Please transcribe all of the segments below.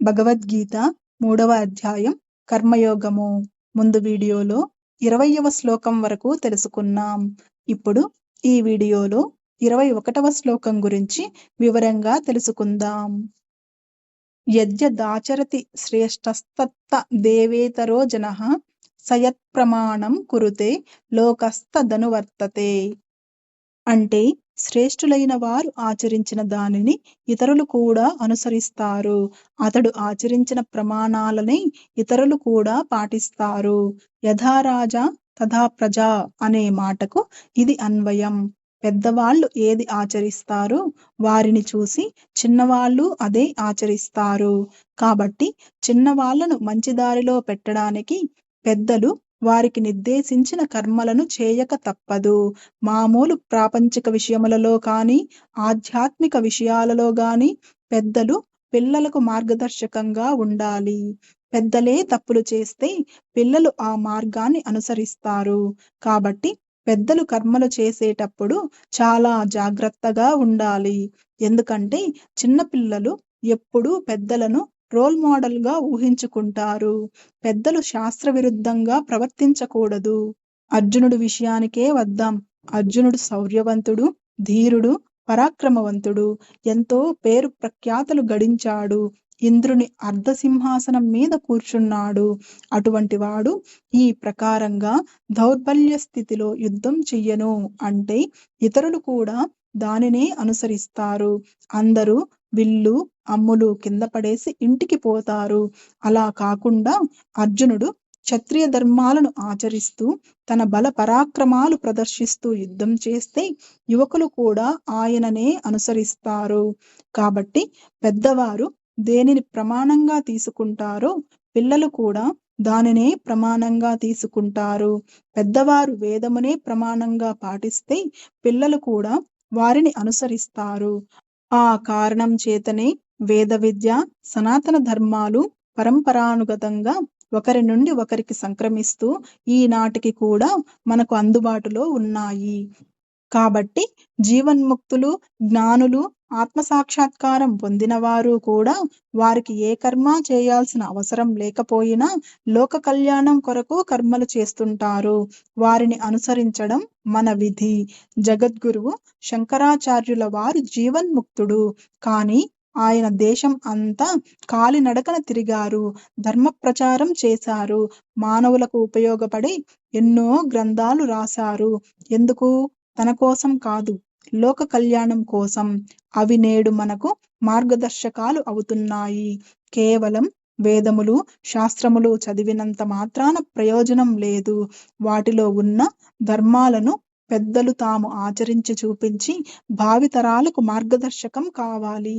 భగవద్గీత మూడవ అధ్యాయం కర్మయోగము. ముందు వీడియోలో ఇరవయవ శ్లోకం వరకు తెలుసుకున్నాం. ఇప్పుడు ఈ వీడియోలో ఇరవై ఒకటవ శ్లోకం గురించి వివరంగా తెలుసుకుందాం. యద్యదాచరతి శ్రేష్టస్తత్త దేవేతరో జన సయత్ప్రమాణం కురుతే లోకస్తదనువర్తతే అంటే శ్రేష్ఠులైన వారు ఆచరించిన దానిని ఇతరులు కూడా అనుసరిస్తారు. అతడు ఆచరించిన ప్రమాణాలని ఇతరులు కూడా పాటిస్తారు. యథారాజా తథా ప్రజా అనే మాటకు ఇది అన్వయం. పెద్దవాళ్ళు ఏది ఆచరిస్తారో వారిని చూసి చిన్నవాళ్ళు అదే ఆచరిస్తారు. కాబట్టి చిన్నవాళ్ళను మంచి దారిలో పెట్టడానికి పెద్దలు వారికి నిర్దేశించిన కర్మలను చేయక తప్పదు. మామూలు ప్రాపంచిక విషయములలో కానీ ఆధ్యాత్మిక విషయాలలో గాని పెద్దలు పిల్లలకు మార్గదర్శకంగా ఉండాలి. పెద్దలే తప్పులు చేస్తే పిల్లలు ఆ మార్గాన్ని అనుసరిస్తారు. కాబట్టి పెద్దలు కర్మలు చేసేటప్పుడు చాలా జాగ్రత్తగా ఉండాలి. ఎందుకంటే చిన్నపిల్లలు ఎప్పుడూ పెద్దలను రోల్ మోడల్గా ఊహించుకుంటారు. పెద్దలు శాస్త్ర విరుద్ధంగా ప్రవర్తించకూడదు. అర్జునుడు విషయానికే వద్దాం. అర్జునుడు శౌర్యవంతుడు ధీరుడు పరాక్రమవంతుడు ఎంతో పేరు ప్రఖ్యాతలు గడించాడు. ఇంద్రుని అర్ధసింహాసనం మీద కూర్చున్నాడు. అటువంటి వాడు ఈ ప్రకారంగా దౌర్బల్య స్థితిలో యుద్ధం చెయ్యను. అంటే ఇతరులు కూడా దానినే అనుసరిస్తారు. అందరూ విల్లు అమ్ములు కింద పడేసి ఇంటికి పోతారు. అలా కాకుండా అర్జునుడు క్షత్రియ ధర్మాలను ఆచరిస్తూ తన బల పరాక్రమాలు ప్రదర్శిస్తూ యుద్ధం చేస్తే యువకులు కూడా ఆయననే అనుసరిస్తారు. కాబట్టి పెద్దవారు దేనిని ప్రమాణంగా తీసుకుంటారో పిల్లలు కూడా దానినే ప్రమాణంగా తీసుకుంటారు. పెద్దవారు వేదమునే ప్రమాణంగా పాటిస్తే పిల్లలు కూడా వారిని అనుసరిస్తారు. ఆ కారణం చేతనే వేద విద్య సనాతన ధర్మాలు పరంపరానుగతంగా ఒకరి నుండి ఒకరికి సంక్రమిస్తూ ఈనాటికి కూడా మనకు అందుబాటులో ఉన్నాయి. కాబట్టి జీవన్ముక్తులు జ్ఞానులు ఆత్మసాక్షాత్కారం పొందిన వారు కూడా వారికి ఏ కర్మ చేయాల్సిన అవసరం లేకపోయినా లోక కళ్యాణం కొరకు కర్మలు చేస్తుంటారు. వారిని అనుసరించడం మన విధి. జగద్గురువు శంకరాచార్యుల వారు జీవన్ముక్తుడు. కానీ ఆయన దేశం అంతా కాలినడకన తిరిగారు. ధర్మ ప్రచారం చేశారు. మానవులకు ఉపయోగపడి ఎన్నో గ్రంథాలు రాశారు. ఎందుకు? తన కోసం కాదు. లోక కళ్యాణం కోసం అవి నేడు మనకు మార్గదర్శకాలు అవుతున్నాయి. కేవలం వేదములు శాస్త్రములు చదివినంత మాత్రాన ప్రయోజనం లేదు. వాటిలో ఉన్న ధర్మాలను పెద్దలు తాము ఆచరించి చూపించి భావితరాలకు మార్గదర్శకం కావాలి.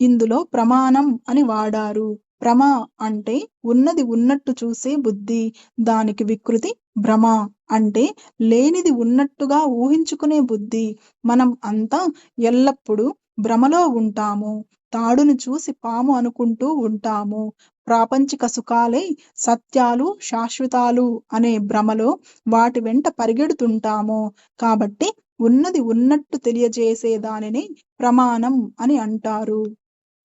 ఇందులో ప్రమాణం అని వాడారు. ప్రమా అంటే ఉన్నది ఉన్నట్టు చూసే బుద్ధి దానికి వికృతి భ్రమ అంటే లేనిది ఉన్నట్టుగా ఊహించుకునే బుద్ధి. మనం అంతా ఎల్లప్పుడూ భ్రమలో ఉంటాము. తాడును చూసి పాము అనుకుంటూ ఉంటాము. ప్రాపంచిక సుఖాలే సత్యాలు శాశ్వతాలు అనే భ్రమలో వాటి వెంట పరిగెడుతుంటాము. కాబట్టి ఉన్నది ఉన్నట్టు తెలియజేసే దానిని ప్రమాణం అని అంటారు.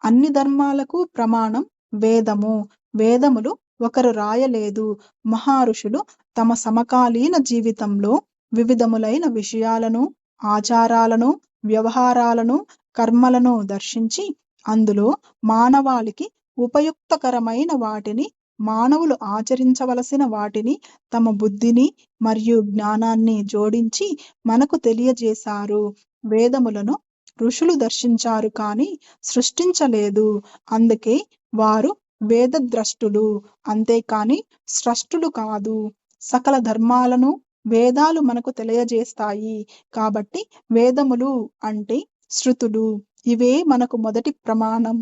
అన్ని ధర్మాలకు ప్రమాణం వేదము. వేదములు ఒకరు రాయలేదు. మహారుషులు తమ సమకాలీన జీవితంలో వివిధములైన విషయాలను ఆచారాలను వ్యవహారాలను కర్మలను దర్శించి అందులో మానవాళికి ఉపయుక్తకరమైన వాటిని మానవులు ఆచరించవలసిన వాటిని తమ బుద్ధిని మరియు జ్ఞానాన్ని జోడించి మనకు తెలియజేశారు. వేదములను ఋషులు దర్శించారు కానీ సృష్టించలేదు. అందుకే వారు వేదద్రష్టులు అంతేకాని స్రష్టులు కాదు. సకల ధర్మాలను వేదాలు మనకు తెలియజేస్తాయి. కాబట్టి వేదములు అంటే శృతులు. ఇవే మనకు మొదటి ప్రమాణం.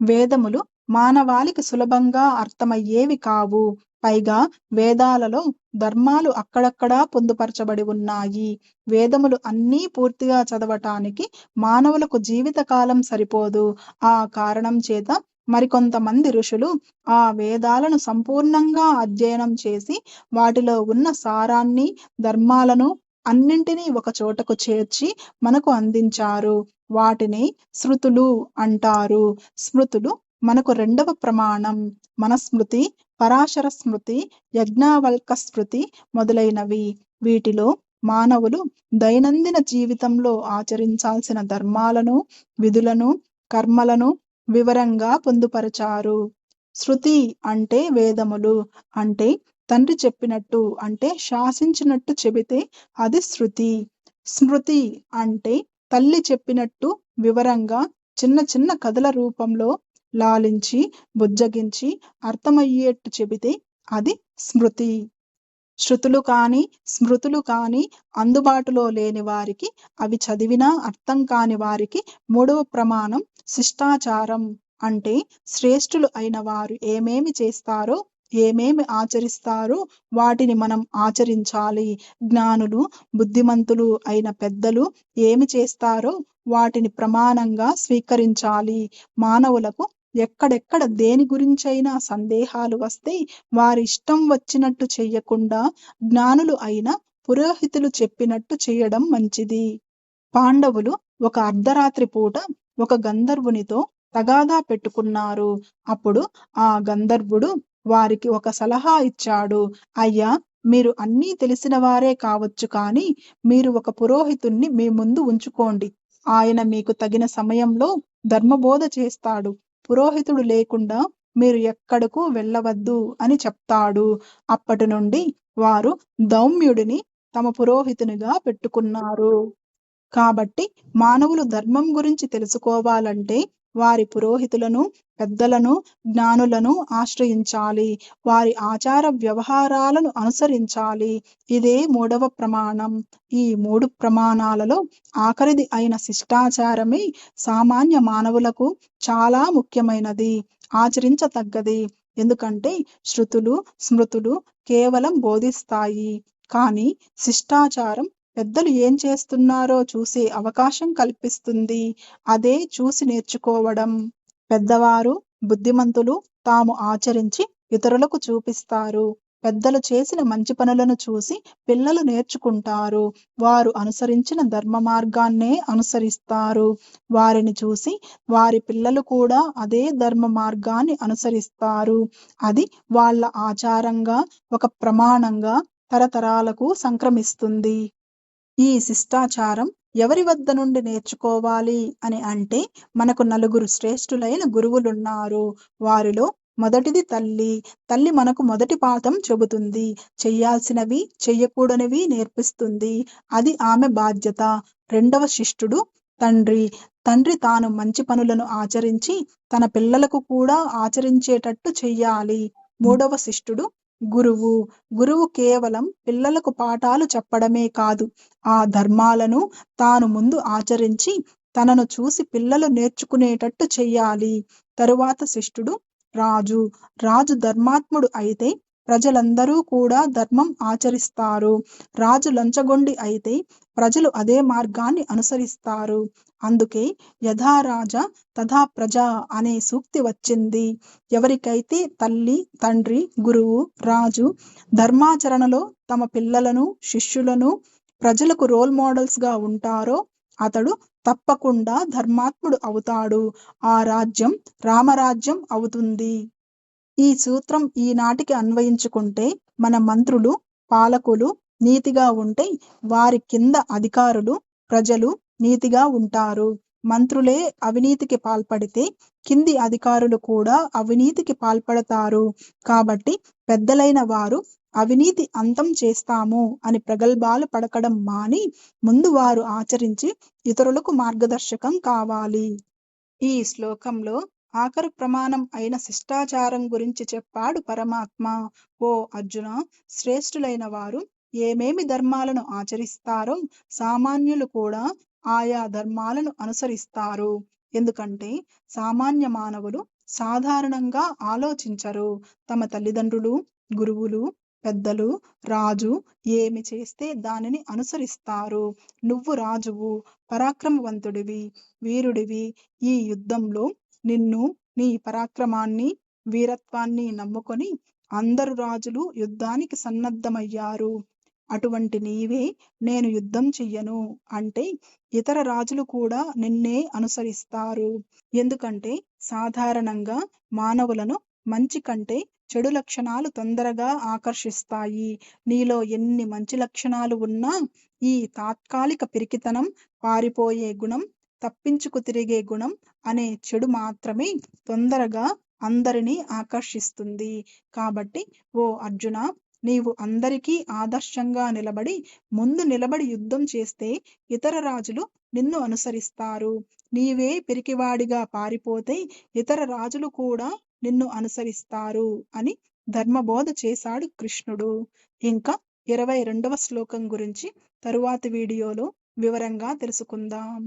వేదములు మానవాళికి సులభంగా అర్థమయ్యేవి కావు. పైగా వేదాలలో ధర్మాలు అక్కడక్కడా పొందుపరచబడి ఉన్నాయి. వేదములు అన్నీ పూర్తిగా చదవటానికి మానవులకు జీవితకాలం సరిపోదు. ఆ కారణం చేత మరికొంతమంది ఋషులు ఆ వేదాలను సంపూర్ణంగా అధ్యయనం చేసి వాటిలో ఉన్న సారాన్ని ధర్మాలను అన్నింటినీ ఒక చోటకు చేర్చి మనకు అందించారు. వాటిని శృతులు అంటారు. స్మృతులు మనకు రెండవ ప్రమాణం. మనస్మృతి పరాశర స్మృతి యజ్ఞావల్క స్మృతి మొదలైనవి. వీటిలో మానవులు దైనందిన జీవితంలో ఆచరించాల్సిన ధర్మాలను విధులను కర్మలను వివరంగా పొందుపరచారు. శృతి అంటే వేదములు. అంటే తండ్రి చెప్పినట్టు అంటే శాసించినట్టు చెబితే అది శృతి. స్మృతి అంటే తల్లి చెప్పినట్టు వివరంగా చిన్న చిన్న కథల రూపంలో లాలించి బుజ్జగించి అర్థమయ్యేట్టు చెబితే అది స్మృతి. శృతులు కానీ స్మృతులు కానీ అందుబాటులో లేని వారికి అవి చదివినా అర్థం కాని వారికి మూడవ ప్రమాణం శిష్టాచారం. అంటే శ్రేష్ఠులు అయిన వారు ఏమేమి చేస్తారో ఏమేమి ఆచరిస్తారో వాటిని మనం ఆచరించాలి. జ్ఞానులు బుద్ధిమంతులు అయిన పెద్దలు ఏమి చేస్తారో వాటిని ప్రమాణంగా స్వీకరించాలి. మానవులకు ఎక్కడెక్కడ దేని గురించైనా సందేహాలు వస్తే వారి ఇష్టం వచ్చినట్టు చెయ్యకుండా జ్ఞానులు అయిన పురోహితులు చెప్పినట్టు చేయడం మంచిది. పాండవులు ఒక అర్ధరాత్రి పూట ఒక గంధర్వునితో తగాదా పెట్టుకున్నారు. అప్పుడు ఆ గంధర్వుడు వారికి ఒక సలహా ఇచ్చాడు. అయ్యా మీరు అన్నీ తెలిసిన వారే కావచ్చు కానీ మీరు ఒక పురోహితుణ్ణి మీ ముందు ఉంచుకోండి. ఆయన మీకు తగిన సమయంలో ధర్మబోధ చేస్తాడు. పురోహితుడు లేకుండా మీరు ఎక్కడకు వెళ్ళవద్దు అని చెప్తాడు. అప్పటి నుండి వారు దౌమ్యుడిని తమ పురోహితునిగా పెట్టుకున్నారు. కాబట్టి మానవులు ధర్మం గురించి తెలుసుకోవాలంటే వారి పురోహితులను పెద్దలను జ్ఞానులను ఆశ్రయించాలి. వారి ఆచార వ్యవహారాలను అనుసరించాలి. ఇదే మూడవ ప్రమాణం. ఈ మూడు ప్రమాణాలలో ఆఖరిది అయిన శిష్టాచారమే సామాన్య మానవులకు చాలా ముఖ్యమైనది ఆచరించతగ్గది. ఎందుకంటే శృతులు స్మృతులు కేవలం బోధిస్తాయి. కానీ శిష్టాచారం పెద్దలు ఏం చేస్తున్నారో చూసే అవకాశం కల్పిస్తుంది. అదే చూసి నేర్చుకోవడం. పెద్దవారు బుద్ధిమంతులు తాము ఆచరించి ఇతరులకు చూపిస్తారు. పెద్దలు చేసిన మంచి పనులను చూసి పిల్లలు నేర్చుకుంటారు. వారు అనుసరించిన ధర్మ మార్గాన్నే అనుసరిస్తారు. వారిని చూసి వారి పిల్లలు కూడా అదే ధర్మ మార్గాన్ని అనుసరిస్తారు. అది వాళ్ళ ఆచారంగా ఒక ప్రమాణంగా తరతరాలకు సంక్రమిస్తుంది. ఈ శిష్టాచారం ఎవరి వద్ద నుండి నేర్చుకోవాలి అని అంటే మనకు నలుగురు శ్రేష్ఠులైన గురువులున్నారు. వారిలో మొదటిది తల్లి. తల్లి మనకు మొదటి పాఠం చెబుతుంది. చెయ్యాల్సినవి చెయ్యకూడనివి నేర్పిస్తుంది. అది ఆమె బాధ్యత. రెండవ శిష్టుడు తండ్రి. తండ్రి తాను మంచి పనులను ఆచరించి తన పిల్లలకు కూడా ఆచరించేటట్టు చెయ్యాలి. మూడవ శిష్టుడు గురువు. గురువు కేవలం పిల్లలకు పాఠాలు చెప్పడమే కాదు ఆ ధర్మాలను తాను ముందు ఆచరించి తనను చూసి పిల్లలు నేర్చుకునేటట్టు చెయ్యాలి. తరువాత శిష్టుడు రాజు. రాజు ధర్మాత్ముడు అయితే ప్రజలందరూ కూడా ధర్మం ఆచరిస్తారు. రాజు లంచగొండి అయితే ప్రజలు అదే మార్గాన్ని అనుసరిస్తారు. అందుకే యథారాజ తథా ప్రజ అనే సూక్తి వచ్చింది. ఎవరికైతే తల్లి తండ్రి గురువు రాజు ధర్మాచరణలో తమ పిల్లలను శిష్యులను ప్రజలకు రోల్ మోడల్స్గా ఉంటారో అతడు తప్పకుండా ధర్మాత్ముడు అవుతాడు. ఆ రాజ్యం రామరాజ్యం అవుతుంది. ఈ సూత్రం ఈనాటికి అన్వయించుకుంటే మన మంత్రులు పాలకులు నీతిగా ఉంటే వారి కింద అధికారులు ప్రజలు నీతిగా ఉంటారు. మంత్రులే అవినీతికి పాల్పడితే కింది అధికారులు కూడా అవినీతికి పాల్పడతారు. కాబట్టి పెద్దలైన వారు అవినీతి అంతం చేస్తాము అని ప్రగల్భాలు పడకడం మాని ముందు వారు ఆచరించి ఇతరులకు మార్గదర్శకం కావాలి. ఈ శ్లోకంలో ఆఖరు ప్రమాణం అయిన శిష్టాచారం గురించి చెప్పాడు పరమాత్మ. ఓ అర్జున శ్రేష్ఠులైన వారు ఏమేమి ధర్మాలను ఆచరిస్తారో సామాన్యులు కూడా ఆయా ధర్మాలను అనుసరిస్తారు. ఎందుకంటే సామాన్య మానవులు సాధారణంగా ఆలోచించరు. తమ తల్లిదండ్రులు గురువులు పెద్దలు రాజు ఏమి చేస్తే దానిని అనుసరిస్తారు. నువ్వు రాజువు పరాక్రమవంతుడివి వీరుడివి. ఈ యుద్ధంలో నిన్ను నీ పరాక్రమాన్ని వీరత్వాన్ని నమ్ముకొని అందరు రాజులు యుద్ధానికి సన్నద్ధమయ్యారు. అటువంటి నీవే నేను యుద్ధం చెయ్యను అంటే ఇతర రాజులు కూడా నిన్నే అనుసరిస్తారు. ఎందుకంటే సాధారణంగా మానవులను మంచి కంటే చెడు లక్షణాలు తొందరగా ఆకర్షిస్తాయి. నీలో ఎన్ని మంచి లక్షణాలు ఉన్నా ఈ తాత్కాలిక పిరికితనం పారిపోయే గుణం తప్పించుకు తిరిగే గుణం అనే చెడు మాత్రమే తొందరగా అందరినీ ఆకర్షిస్తుంది. కాబట్టి ఓ అర్జున నీవు అందరికీ ఆదర్శంగా నిలబడి ముందు నిలబడి యుద్ధం చేస్తే ఇతర రాజులు నిన్ను అనుసరిస్తారు. నీవే పిరికివాడిగా పారిపోతే ఇతర రాజులు కూడా నిన్ను అనుసరిస్తారు అని ధర్మబోధ చేశాడు కృష్ణుడు. ఇంకా ఇరవై రెండవ శ్లోకం గురించి తరువాతి వీడియోలో వివరంగా తెలుసుకుందాం.